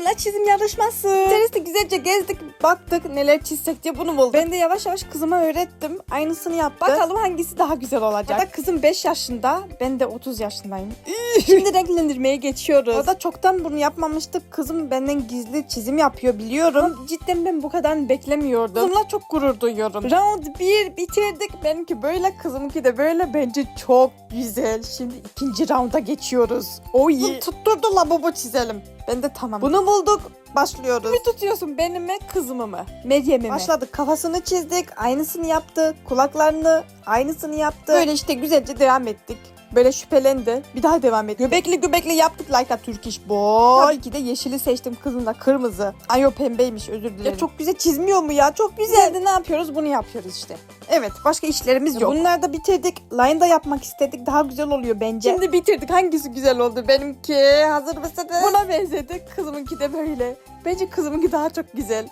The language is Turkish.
kızımla çizim yarışması. Tereste güzelce gezdik baktık neler çizsek diye bunu bulduk. Ben de yavaş yavaş kızıma öğrettim. Aynısını yaptı. Bakalım hangisi daha güzel olacak. Hatta kızım 5 yaşında ben de 30 yaşındayım. Şimdi renklendirmeye geçiyoruz. O da çoktan bunu yapmamıştık. Kızım benden gizli çizim yapıyor biliyorum. Ama cidden ben bu kadar beklemiyordum. Kızımla çok gurur duyuyorum. Round 1 bitirdik. Benimki böyle kızımki de böyle. Bence çok güzel. Şimdi ikinci rounda geçiyoruz. O iyi. Tutturdu lavabo çizelim. Ben de tamam. Bunu bulduk. Başlıyoruz. Mi tutuyorsun benimi mi kızımı mı? Meryem'i mi? Başladık. Kafasını çizdik. Aynısını yaptı. Kulaklarını aynısını yaptı. Böyle işte güzelce devam ettik. Böyle şüphelendi. Bir daha devam et. Göbekli göbekli yaptık like a Turkish boy. Tabii ki de yeşili seçtim kızın da kırmızı. Ay o pembeymiş özür dilerim. Ya çok güzel çizmiyor mu ya? Çok güzel. ne yapıyoruz? Bunu yapıyoruz işte. Evet başka işlerimiz yok. Bunları da bitirdik. Line da yapmak istedik. Daha güzel oluyor bence. Şimdi bitirdik. Hangisi güzel oldu? Benimki. Hazır mısınız? Buna benzedi. Kızımınki de böyle. Bence kızımınki daha çok güzel.